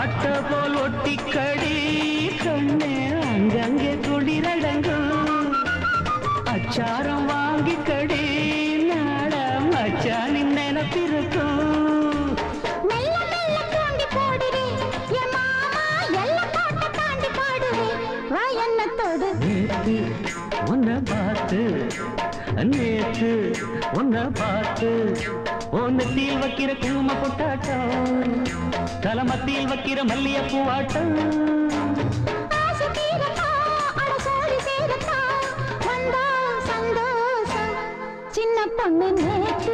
அட்ட போல் ஒட்டிக்கடி கண்ணே அங்கங்கே குடிரடங்கும் அச்சாரம் வாங்கிக்கடி நாடம் அச்சானின் நினப்பிருக்கும் உன்னை பார்த்து நேற்று உன்னை பார்த்து ஓந்தத்தில் வைக்கிற குழும கொட்டாட்டம் தலமத்தில் வைக்கிற மல்லிய பூவாட்டம் சின்ன பொண்ணு நேற்று